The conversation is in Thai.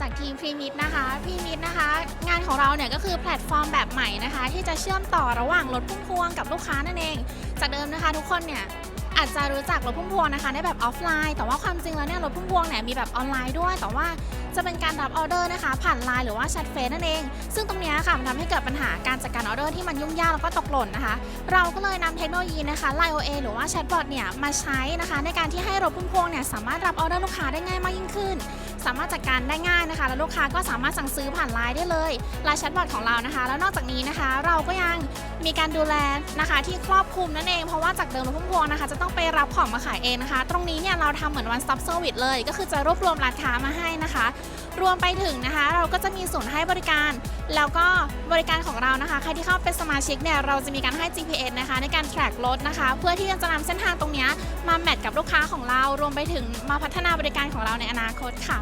จากทีมพรีมิดนะคะพรีมิดนะคะ งานของเราเนี่ยก็คือแพลตฟอร์มแบบใหม่นะคะ ที่จะเชื่อมต่อระหว่างรถพุ่มพวงกับลูกค้านั่นเอง จากเดิมนะคะ ทุกคนเนี่ยอาจจะรู้จักรถพุ่มพวงนะคะในแบบออฟไลน์ แต่ว่าความจริงแล้วเนี่ยรถพุ่มพวงเนี่ยมีแบบออนไลน์ด้วย แต่ว่า จะเป็นการรับออเดอร์นะคะ ผ่านไลน์หรือว่าแชทเฟซนั่นเอง ซึ่งตรงนี้ค่ะมันทำให้เกิดปัญหาการจัดการออเดอร์ที่มันยุ่งยากแล้วก็ตกหล่นนะคะ เราก็เลยนำเทคโนโลยีนะคะ Line OA หรือว่าแชทบอทเนี่ยมาใช้นะคะ ในการที่ให้รถพุ่มพวงเนี่ยสามารถรับออเดอร์ลูกค้าได้ง่ายมากยิ่งขึ้น สามารถจัดการได้ง่ายนะคะ แล้วลูกค้าก็สามารถสั่งซื้อผ่านไลน์ได้เลยไลน์แชทบอทของเรานะคะ แล้วนอกจากนี้นะคะ เราก็ยังมีการดูแลนะคะที่ครอบคลุมนั่นเอง เพราะว่าจากเดิมรถพุ่มพวงนะคะ จะต้องไปรับของมาขายเองนะคะ ตรงนี้เนี่ยเราทำเหมือน one stop service เลย ก็คือจะรวบรวมร้านค้ามาให้นะคะ รวมไปถึงนะคะ เราก็จะมีศูนย์ให้บริการ แล้วก็บริการของเรานะคะ ใครที่เข้าเป็นสมาชิกเนี่ยเราจะมีการให้ GPS นะคะ ในการ track รถนะคะ เพื่อที่จะนำเส้นทางตรงนี้มาแมทกับลูกค้าของเรา รวมไปถึงมาพัฒนาบริการของเราในอนาคตค่ะ